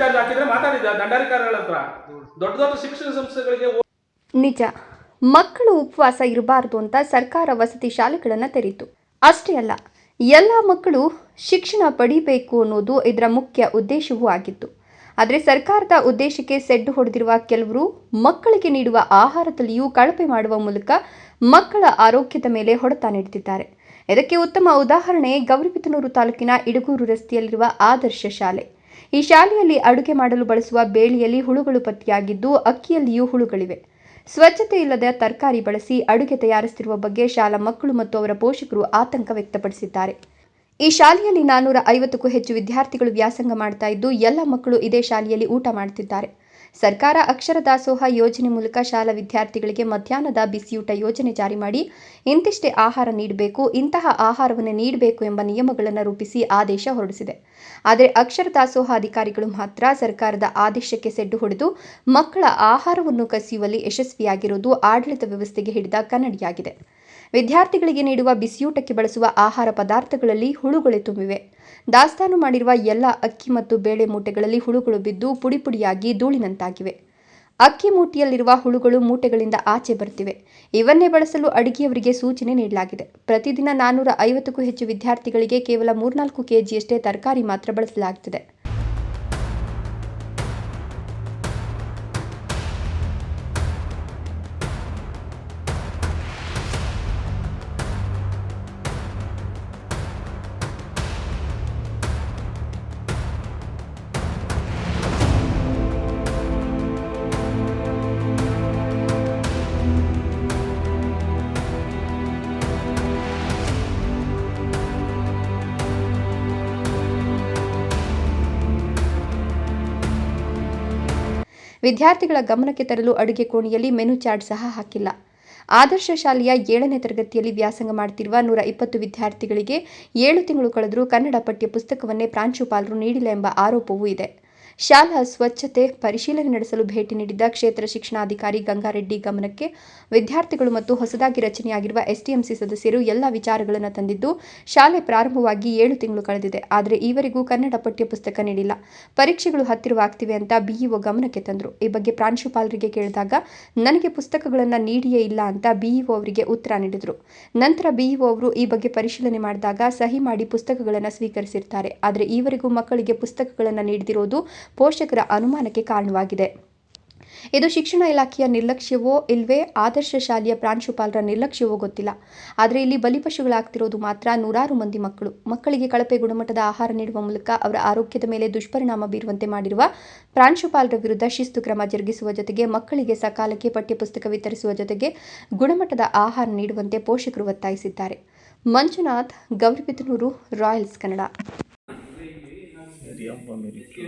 Charge ಹಾಕಿದ್ರೆ ದಂಡಾಧಿಕಾರಿಗಳ ದೊಡ್ಡ ದೊಡ್ಡ ಶಿಕ್ಷಣ ಸಂಸ್ಥೆಗಳಿಗೆ ನಿಜ, ಮಕ್ಕಳು ಉಪವಾಸ ಇರಬಾರದು ಅಂತ ಸರ್ಕಾರ ವಸತಿ ಶಾಲೆಗಳನ್ನು ತೆರೀತು ಅಷ್ಟೇ ಅಲ್ಲ, ಎಲ್ಲ ಮಕ್ಕಳು ಶಿಕ್ಷಣ ಪಡಿಬೇಕು ಅನ್ನೋದು ಇದರ ಮುಖ್ಯ ಉದ್ದೇಶವೂ ಆಗಿತ್ತು. ಆದರೆ ಸರ್ಕಾರದ ಉದ್ದೇಶಕ್ಕೆ ಸೆಡ್ಡು ಹೊಡೆದಿರುವ ಕೆಲವರು ಮಕ್ಕಳಿಗೆ ನೀಡುವ ಆಹಾರದಲ್ಲಿಯೂ ಕಳಪೆ ಮಾಡುವ ಮೂಲಕ ಮಕ್ಕಳ ಆರೋಗ್ಯದ ಮೇಲೆ ಹೊಡೆತ ನೀಡುತ್ತಿದ್ದಾರೆ. ಇದಕ್ಕೆ ಉತ್ತಮ ಉದಾಹರಣೆ ಗೌರಿಬಿದನೂರು ತಾಲೂಕಿನ ಇಡಗೂರು ರಸ್ತೆಯಲ್ಲಿರುವ ಆದರ್ಶ ಶಾಲೆ. ಈ ಶಾಲೆಯಲ್ಲಿ ಅಡುಗೆ ಮಾಡಲು ಬಳಸುವ ಬೇಳೆಯಲ್ಲಿ ಹುಳುಗಳು ಪತ್ತೆಯಾಗಿದ್ದು ಅಕ್ಕಿಯಲ್ಲಿಯೂ ಹುಳುಗಳಿವೆ. ಸ್ವಚ್ಛತೆ ಇಲ್ಲದ ತರಕಾರಿ ಬಳಸಿ ಅಡುಗೆ ತಯಾರಿಸುತ್ತಿರುವ ಬಗ್ಗೆ ಶಾಲಾ ಮಕ್ಕಳು ಮತ್ತು ಅವರ ಪೋಷಕರು ಆತಂಕ ವ್ಯಕ್ತಪಡಿಸಿದ್ದಾರೆ. ಈ ಶಾಲೆಯಲ್ಲಿ ನಾನ್ನೂರ ಐವತ್ತಕ್ಕೂ ಹೆಚ್ಚು ವಿದ್ಯಾರ್ಥಿಗಳು ವ್ಯಾಸಂಗ ಮಾಡ್ತಾ ಇದ್ದು, ಎಲ್ಲ ಮಕ್ಕಳು ಇದೇ ಶಾಲೆಯಲ್ಲಿ ಊಟ ಮಾಡ್ತಿದ್ದಾರೆ ಸರ್ಕಾರ ಅಕ್ಷರ ದಾಸೋಹ ಯೋಜನೆ ಮೂಲಕ ಶಾಲಾ ವಿದ್ಯಾರ್ಥಿಗಳಿಗೆ ಮಧ್ಯಾಹ್ನದ ಬಿಸಿಯೂಟ ಯೋಜನೆ ಜಾರಿ ಮಾಡಿ, ಇಂತಿಷ್ಟೇ ಆಹಾರ ನೀಡಬೇಕು, ಇಂತಹ ಆಹಾರವನ್ನು ನೀಡಬೇಕು ಎಂಬ ನಿಯಮಗಳನ್ನು ರೂಪಿಸಿ ಆದೇಶ ಹೊರಡಿಸಿದೆ. ಆದರೆ ಅಕ್ಷರ ದಾಸೋಹ ಅಧಿಕಾರಿಗಳು ಮಾತ್ರ ಸರ್ಕಾರದ ಆದೇಶಕ್ಕೆ ಸೆಡ್ಡು ಹೊಡೆದು, ಮಕ್ಕಳ ಆಹಾರವನ್ನು ಕಸಿಯುವಲ್ಲಿ ಯಶಸ್ವಿಯಾಗಿರುವುದು ಆಡಳಿತ ವ್ಯವಸ್ಥೆಗೆ ಹಿಡಿದ ಕನ್ನಡಿಯಾಗಿದೆ. ವಿದ್ಯಾರ್ಥಿಗಳಿಗೆ ನೀಡುವ ಬಿಸಿಯೂಟಕ್ಕೆ ಬಳಸುವ ಆಹಾರ ಪದಾರ್ಥಗಳಲ್ಲಿ ಹುಳುಗಳು ತುಂಬಿವೆ. ದಾಸ್ತಾನು ಮಾಡಿರುವ ಎಲ್ಲ ಅಕ್ಕಿ ಮತ್ತು ಬೇಳೆ ಮೂಟೆಗಳಲ್ಲಿ ಹುಳುಗಳು ಬಿದ್ದು ಪುಡಿ ಪುಡಿಯಾಗಿ ಧೂಳಿನಂತಾಗಿವೆ. ಅಕ್ಕಿ ಮೂಟೆಯಲ್ಲಿರುವ ಹುಳುಗಳು ಮೂಟೆಗಳಿಂದ ಆಚೆ ಬರ್ತಿವೆ ಇವನ್ನೇ ಬಳಸಲು ಅಡುಗೆಯವರಿಗೆ ಸೂಚನೆ ನೀಡಲಾಗಿದೆ. ಪ್ರತಿದಿನ ನಾನ್ನೂರ ಐವತ್ತಕ್ಕೂ ಹೆಚ್ಚು ವಿದ್ಯಾರ್ಥಿಗಳಿಗೆ ಕೇವಲ ಮೂರ್ನಾಲ್ಕು ಕೆಜಿಯಷ್ಟೇ ತರಕಾರಿ ಮಾತ್ರ ಬಳಸಲಾಗುತ್ತಿದೆ ವಿದ್ಯಾರ್ಥಿಗಳ ಗಮನಕ್ಕೆ ತರಲು ಅಡುಗೆ ಕೋಣೆಯಲ್ಲಿ ಮೆನು ಚಾರ್ಟ್ ಸಹ ಹಾಕಿಲ್ಲ. ಆದರ್ಶ ಶಾಲೆಯ ಏಳನೇ ತರಗತಿಯಲ್ಲಿ ವ್ಯಾಸಂಗ ಮಾಡ್ತಿರುವ ನೂರ ಇಪ್ಪತ್ತು ವಿದ್ಯಾರ್ಥಿಗಳಿಗೆ ಏಳು ತಿಂಗಳು ಕಳೆದರೂ ಕನ್ನಡ ಪಠ್ಯ ಪುಸ್ತಕವನ್ನೇ ಪ್ರಾಂಶುಪಾಲರು ನೀಡಿಲ್ಲ ಎಂಬ ಆರೋಪವೂ ಇದೆ. ಶಾಲಾ ಸ್ವಚ್ಛತೆ ಪರಿಶೀಲನೆ ನಡೆಸಲು ಭೇಟಿ ನೀಡಿದ್ದ ಕ್ಷೇತ್ರ ಶಿಕ್ಷಣಾಧಿಕಾರಿ ಗಂಗಾರೆಡ್ಡಿ ಗಮನಕ್ಕೆ ವಿದ್ಯಾರ್ಥಿಗಳು ಮತ್ತು ಹೊಸದಾಗಿ ರಚನೆಯಾಗಿರುವ ಎಸ್ಟಿಎಂಸಿ ಸದಸ್ಯರು ಎಲ್ಲ ವಿಚಾರಗಳನ್ನು ತಂದಿದ್ದು, ಶಾಲೆ ಪ್ರಾರಂಭವಾಗಿ ಏಳು ತಿಂಗಳು ಕಳೆದಿದೆ. ಆದರೆ ಈವರೆಗೂ ಕನ್ನಡ ಪಠ್ಯ ಪುಸ್ತಕ ನೀಡಿಲ್ಲ. ಪರೀಕ್ಷೆಗಳು ಹತ್ತಿರವಾಗ್ತಿವೆ ಅಂತ ಬಿಇಒ ಗಮನಕ್ಕೆ ತಂದರು. ಈ ಬಗ್ಗೆ ಪ್ರಾಂಶುಪಾಲರಿಗೆ ಕೇಳಿದಾಗ, ನನಗೆ ಪುಸ್ತಕಗಳನ್ನು ನೀಡಿಯೇ ಇಲ್ಲ ಅಂತ ಬಿಇಒ ಅವರಿಗೆ ಉತ್ತರ ನೀಡಿದರು. ನಂತರ ಬಿಇಒ ಅವರು ಈ ಬಗ್ಗೆ ಪರಿಶೀಲನೆ ಮಾಡಿದಾಗ, ಸಹಿ ಮಾಡಿ ಪುಸ್ತಕಗಳನ್ನು ಸ್ವೀಕರಿಸಿರ್ತಾರೆ. ಆದರೆ ಈವರೆಗೂ ಮಕ್ಕಳಿಗೆ ಪುಸ್ತಕಗಳನ್ನು ನೀಡದಿರೋದು ಪೋಷಕರ ಅನುಮಾನಕ್ಕೆ ಕಾರಣವಾಗಿದೆ. ಇದು ಶಿಕ್ಷಣ ಇಲಾಖೆಯ ನಿರ್ಲಕ್ಷ್ಯವೋ ಇಲ್ವೇ ಆದರ್ಶ ಶಾಲೆಯ ಪ್ರಾಂಶುಪಾಲರ ನಿರ್ಲಕ್ಷ್ಯವೋ ಗೊತ್ತಿಲ್ಲ. ಆದರೆ ಇಲ್ಲಿ ಬಲಿಪಶುಗಳಾಗ್ತಿರೋದು ಮಾತ್ರ ನೂರಾರು ಮಂದಿ ಮಕ್ಕಳು. ಮಕ್ಕಳಿಗೆ ಕಳಪೆ ಗುಣಮಟ್ಟದ ಆಹಾರ ನೀಡುವ ಮೂಲಕ ಅವರ ಆರೋಗ್ಯದ ಮೇಲೆ ದುಷ್ಪರಿಣಾಮ ಬೀರುವಂತೆ ಮಾಡಿರುವ ಪ್ರಾಂಶುಪಾಲರ ವಿರುದ್ಧ ಶಿಸ್ತು ಕ್ರಮ ಜರುಗಿಸುವ ಜೊತೆಗೆ ಮಕ್ಕಳಿಗೆ ಸಕಾಲಕ್ಕೆ ಪಠ್ಯಪುಸ್ತಕ ವಿತರಿಸುವ ಜೊತೆಗೆ ಗುಣಮಟ್ಟದ ಆಹಾರ ನೀಡುವಂತೆ ಪೋಷಕರು ಒತ್ತಾಯಿಸಿದ್ದಾರೆ. ಮಂಜುನಾಥ್, ಗೌರಿಬಿದನೂರು, ರಾಯಲ್ಸ್ ಕನ್ನಡ. ಎಂ ಮೆರಿಕೆ